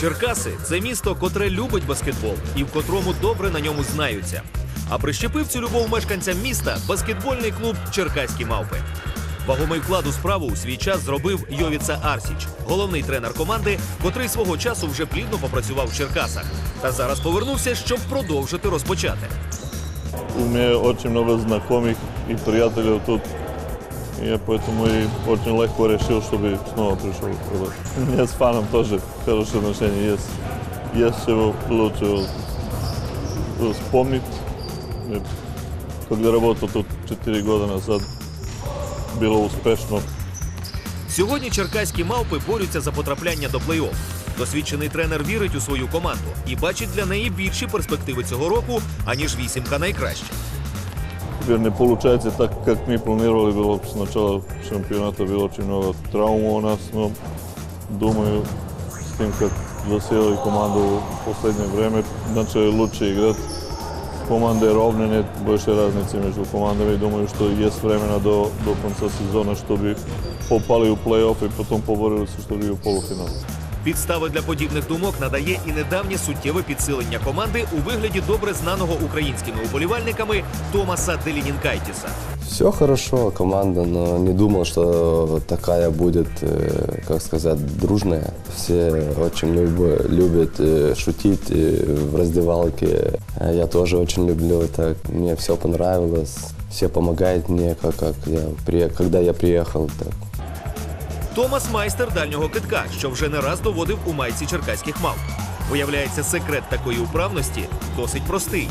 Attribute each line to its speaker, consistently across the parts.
Speaker 1: Черкаси це місто, котре любить баскетбол і в котрому добре на ньому знаються. А прищепив цю любов мешканцям міста баскетбольний клуб Черкаські мавпи. Вагомий вклад у справу у свій час зробив Йовіца Арсіч, головний тренер команди, котрий свого часу вже плідно попрацював в Черкасах. Та зараз повернувся, щоб продовжити розпочати.
Speaker 2: У меня очень много знакомых и приятелей тут. Я поэтому и очень легко решил, чтобы снова пришел. работать. У меня с фаном тоже хорошие отношения есть. Есть чего лучше вспомнить. И Когда работал тут 4 года назад, было успешно.
Speaker 1: Сьогодні черкаські мавпи борються за потрапляння до плей-офф. Досвідчений тренер вірить у свою команду і бачить для неї більші перспективи цього року, аніж вісімка найкраще.
Speaker 2: Теперь не получается так, как мы планировали. Было с начала чемпионата было очень много травм у нас, но думаю, с тем, как засели команду в последнее время, начали лучше играть. Команды ровно, нет большой разницы между командами. Думаю, что есть время до, до конца сезона, чтобы попали в плей-офф и потом поборолись, чтобы в полуфинал.
Speaker 1: Підстави для подібних думок надає і недавнє суттєве підсилення команди у вигляді добре знаного українськими уболівальниками Томаса Делінінкайтіса.
Speaker 3: Все хорошо, команда, но не думал, что такая будет, э, как сказать, дружная. Все очень люб- любят э, шутить э, в раздевалке. А Я тоже очень люблю так. Мне все понравилось. Все помогают мне, как, как я, при- когда я приехал. Так.
Speaker 1: Томас майстер дальнього китка, що вже не раз доводив у майці черкаських мав. Виявляється, секрет такої управності досить простий.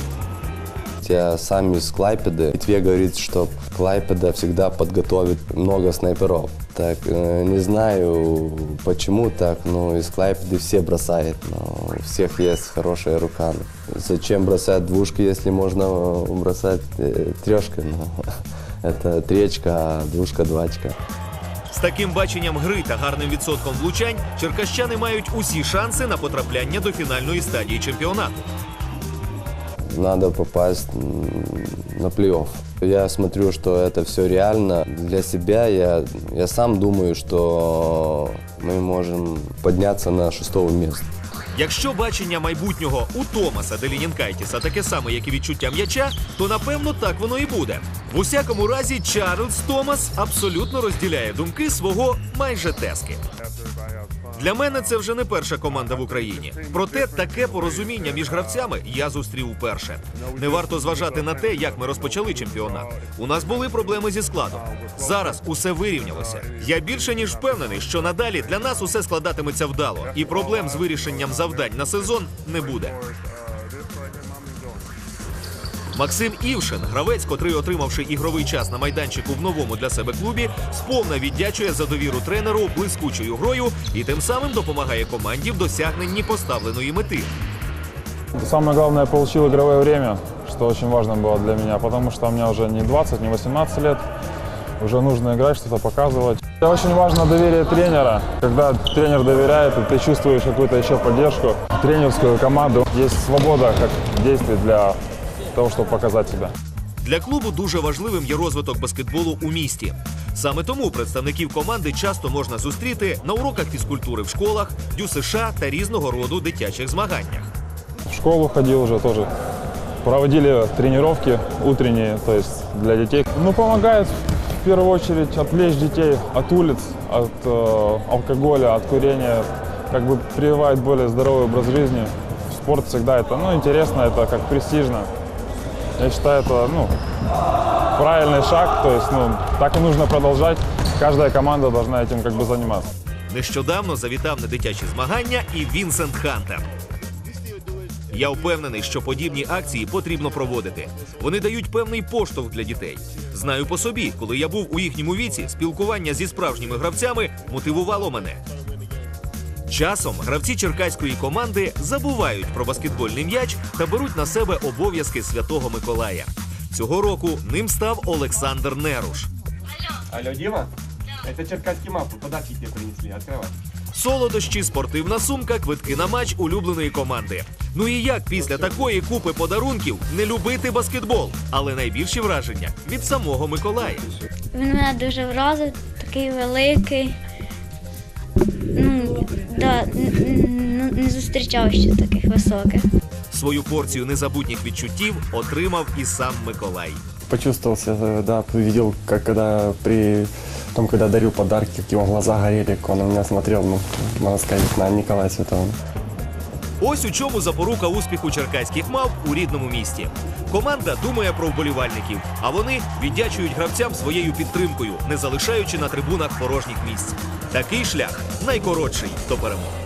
Speaker 3: Я сам из Клайпеды. Литве говорит, что Клайпеда всегда подготовит много снайперов. Так, э, не знаю, почему так, но из Клайпеды все бросают, но у всех есть хорошая рука. Зачем бросать двушки, если можно бросать э, трешкой? Ну, это тречка, а двушка, двачка.
Speaker 1: З таким баченням гри та гарним відсотком влучань черкащани мають усі шанси на потрапляння до фінальної стадії чемпіонату.
Speaker 3: Надо попасть на плей-офф. Я смотрю, что это все реально. Для себя я, я сам думаю, что мы можем подняться на шестого место.
Speaker 1: Якщо бачення майбутнього у Томаса Делінінкайтіса таке саме, як і відчуття м'яча, то напевно так воно і буде. В усякому разі, Чарльз Томас абсолютно розділяє думки свого майже тески. Для мене це вже не перша команда в Україні. Проте таке порозуміння між гравцями я зустрів вперше. Не варто зважати на те, як ми розпочали чемпіонат. У нас були проблеми зі складом. Зараз усе вирівнялося. Я більше ніж впевнений, що надалі для нас усе складатиметься вдало, і проблем з вирішенням завдань на сезон не буде. Максим Івшин, гравець, котрий, отримавши ігровий час на майданчику в новому для себе клубі, сповна віддячує за довіру тренеру блискучою грою і тим самим допомагає команді в досягненні поставленої мети.
Speaker 4: Самое главное, я получил игровое время, что очень важно было для меня, потому что мне уже не 20, не 18 лет, уже нужно играть, что-то показывать. И Очень важно доверие тренера. Когда тренер доверяет, и ты чувствуешь какую-то еще поддержку, тренерскую команду. Есть свобода как действий для того, чтобы показать себя.
Speaker 1: Для клубу дуже важливим є розвиток баскетболу у місті. Саме тому представників команди часто можна зустріти на уроках фізкультури в школах, ДЮСШ та різного роду дитячих змаганнях.
Speaker 4: В школу ходил уже тоже. Проводили тренировки утренние, то есть для детей. Ну, помогает в первую очередь отвлечь детей от улиц, от э, алкоголя, от курения. Как бы прививает более здоровый образ жизни. Спорт всегда это, ну, интересно, это как престижно. Я считаю, это, ну, правильный шаг, то есть, ну, так и нужно продолжать. Каждая команда должна этим как бы заниматься.
Speaker 1: Нещодавно завітав на дитячі змагання і Вінсент Хантер. Я впевнений, що подібні акції потрібно проводити. Вони дають певний поштовх для дітей. Знаю по собі, коли я був у їхньому віці, спілкування зі справжніми гравцями мотивувало мене. Часом гравці черкаської команди забувають про баскетбольний м'яч та беруть на себе обов'язки святого Миколая. Цього року ним став Олександр Неруш.
Speaker 5: Алло, Дима? Это черкасский мапы. Подарки тебе принесли. Открывай.
Speaker 1: Солодощі, спортивна сумка, квитки на матч улюбленої команди. Ну і як після такої купи подарунків не любити баскетбол? Але найбільші враження від самого Миколая.
Speaker 6: Він мене дуже вразив, такий великий. Ну, да, не зустрічав ще таких високих.
Speaker 1: Свою порцію незабутніх відчуттів отримав і сам Миколай.
Speaker 7: Почувствовался, да, видел, как когда при том, когда дарил подарки, как его глаза горели, как он на меня смотрел, ну, можно сказать, на Николая Святого.
Speaker 1: Ось у чому запорука успіху черкаських мав у рідному місті. Команда думає про вболівальників, а вони віддячують гравцям своєю підтримкою, не залишаючи на трибунах порожніх місць. Такий шлях найкоротший до перемоги.